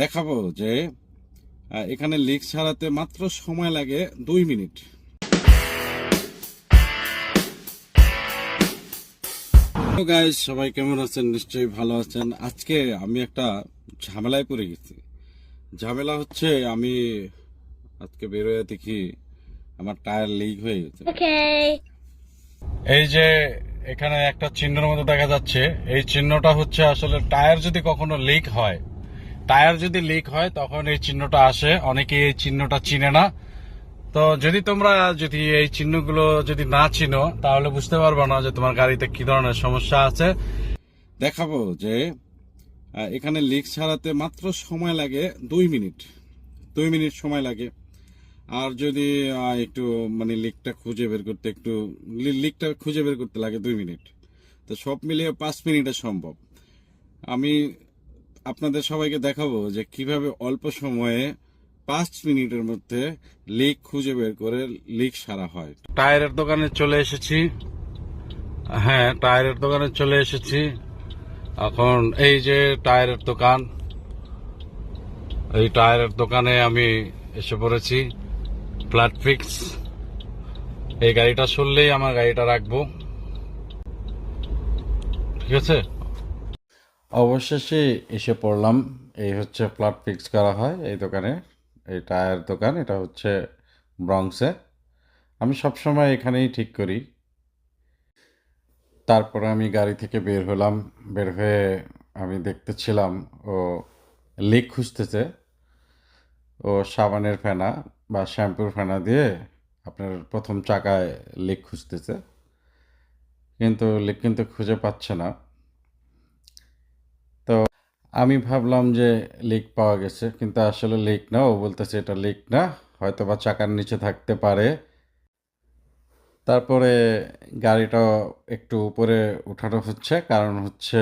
দেখাবো যে এখানে লিক ছাড়াতে মাত্র সময় লাগে দুই মিনিট। গাইজ সবাই কেমন আছেন? নিশ্চয়ই ভালো আছেন। আজকে আমি একটা ঝামেলায় পড়ে গেছি। ঝামেলা হচ্ছে আমি আজকে বেরোয় দেখি আমার টায়ার লিক হয়ে গেছে। এই যে এখানে একটা চিহ্নের মতো দেখা যাচ্ছে। এই চিহ্নটা হচ্ছে আসলে টায়ার যদি কখনো লিক হয় টায়ার যদি লিক হয়, তখন এই চিহ্নটা আসে। অনেকে এই চিহ্নটা চিনে না। তো যদি তোমরা যদি এই চিহ্নগুলো যদি না চিনো, তাহলে বুঝতে পারব না যে তোমার গাড়িতে কি ধরনের সমস্যা আছে। দেখাবো যে এখানে লিক ছাড়াতে মাত্র সময় লাগে দুই মিনিট। দুই মিনিট সময় লাগে। আর যদি একটু মানে লিকটা খুঁজে বের করতে একটু লিকটা খুঁজে বের করতে লাগে দুই মিনিট। তো সব মিলিয়ে পাঁচ মিনিটে সম্ভব। আমি আপনাদের সবাইকে দেখাবো যে কীভাবে অল্প সময়ে পাঁচ মিনিটের মধ্যে লিক খুঁজে বের করে লিক সারা হয়। টায়ারের দোকানে চলে এসেছি। হ্যাঁ টায়ারের দোকানে চলে এসেছি। এখন এই যে টায়ারের দোকান, এই টায়ারের দোকানে আমি এসে পড়েছি। ফ্ল্যাট ফিক্স এই গাড়িটা সরলেই আমার গাড়িটা রাখব। ঠিক আছে? অবশেষে এসে পড়লাম, এই হচ্ছে ফ্ল্যাট ফিক্স করা হয় এই দোকানে, এই টায়ার দোকান, এটা হচ্ছে ব্রংসে আমি সবসময় এখানেই ঠিক করি। তারপরে আমি গাড়ি থেকে বের হলাম, বের হয়ে আমি দেখতেছিলাম, ও লিক খুঁজতেছে। ও সাবানের ফেনা বা শ্যাম্পুর ফেনা দিয়ে আপনার প্রথম চাকায় লিক খুঁজতেছে। কিন্তু লিক কিন্তু খুঁজে পাচ্ছে না। আমি ভাবলাম যে লিক পাওয়া গেছে, কিন্তু আসলে লিক না, ও বলতেছে এটা লিক না হয়তো বা চাকার নিচে থাকতে পারে। তারপরে গাড়িটা একটু উপরে উঠানো হচ্ছে, কারণ হচ্ছে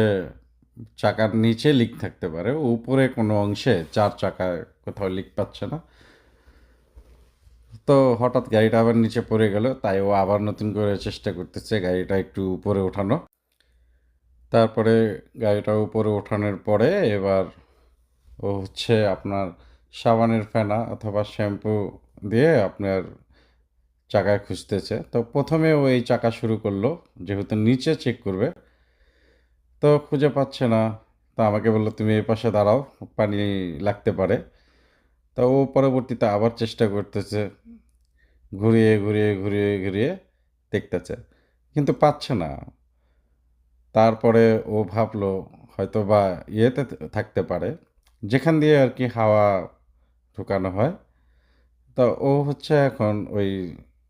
চাকার নিচে লিক থাকতে পারে, উপরে কোনো অংশে চার চাকায় কোথাও লিক পাচ্ছে না। তো হঠাৎ গাড়িটা আবার নিচে পড়ে গেল, তাই ও আবার নতুন করে চেষ্টা করতেছে গাড়িটা একটু উপরে ওঠানো। তারপরে গাড়িটা উপরে ওঠানোর পরে এবার ও হচ্ছে আপনার সাবানের ফেনা অথবা শ্যাম্পু দিয়ে আপনার চাকায় খুঁজতেছে। তো প্রথমে ও এই চাকা শুরু করল, যেহেতু নিচে চেক করবে, তো খুঁজে পাচ্ছে না। তো আমাকে বলল, তুমি এই পাশে দাঁড়াও, পানি লাগতে পারে। তো ও পরবর্তীতে আবার চেষ্টা করতেছে, ঘুরিয়ে ঘুরিয়ে ঘুরিয়ে ঘুরিয়ে দেখতেছে, কিন্তু পাচ্ছে না। তারপরে ও ভাবলো হয়তো বা ইয়েতে থাকতে পারে। যেখান দিয়ে আর কি হাওয়া ঢুকানো হয়। তো ও হচ্ছে এখন ওই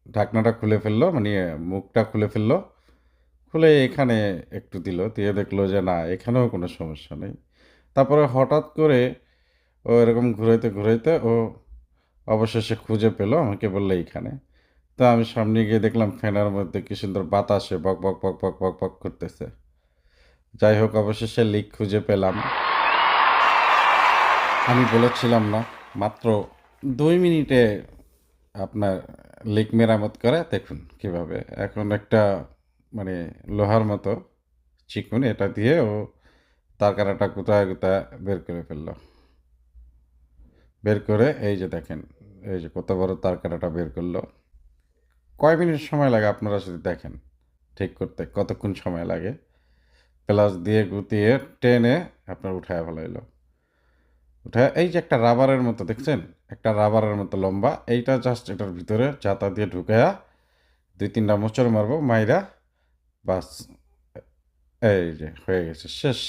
ঢাকনাটা খুলে ফেলল মানে মুখটা খুলে ফেলল। খুলে এখানে একটু দিল, দিয়ে দেখল যে না, এখানেও কোনো সমস্যা নেই। তারপরে হঠাৎ করে ও এরকম ঘুরাইতে ঘুরাইতে ও অবশেষে খুঁজে পেল, আমাকে বলল এইখানে। তো আমি সামনে গিয়ে দেখলাম ফ্যানের মধ্যে কি সুন্দর বাতাসে বক বক বক বক বক বক করতেছে। যাই হোক, অবশেষে লিক খুঁজে পেলাম। আমি বলেছিলাম না, মাত্র দুই মিনিটে আপনার লিক মেরামত করে। দেখুন কীভাবে। এখন একটা মানে লোহার মতো চিকুন, এটা দিয়ে ও তার কাটাটা কোথায় কোথায় বের করে ফেলল। বের করে এই যে দেখেন, এই যে কত বড় তার কাটাটা বের করল। কয় মিনিট সময় লাগে আপনারা যদি দেখেন ঠিক করতে? কতক্ষণ সময় লাগে? প্লাস দিয়ে গুতিয়ে টেনে আপনার উঠায় ফেলাইলো। উঠায় এই যে একটা রাবারের মতো, দেখছেন? একটা রাবারের মতো লম্বা। এইটা জাস্ট এটার ভিতরে চাতা দিয়ে ঢুকায়া দুই তিনটা মোচড় মারবো, মাইরা বাস। এই যে হয়ে গেছে, শেষ।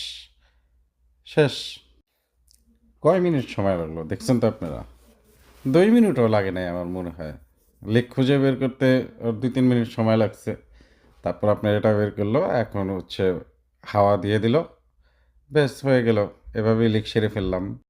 শেষ। কয় মিনিট সময় লাগল? দেখছেন তো আপনারা? দুই মিনিটও লাগে নাই আমার মনে হয়। লিক খুঁজে বের করতে দুই তিন মিনিট সময় লাগছে। তারপর আপনার এটা বের করল, এখন হচ্ছে হাওয়া দিয়ে দিল। বেশ হয়ে গেল। এভাবেই লিক সেরে ফেললাম।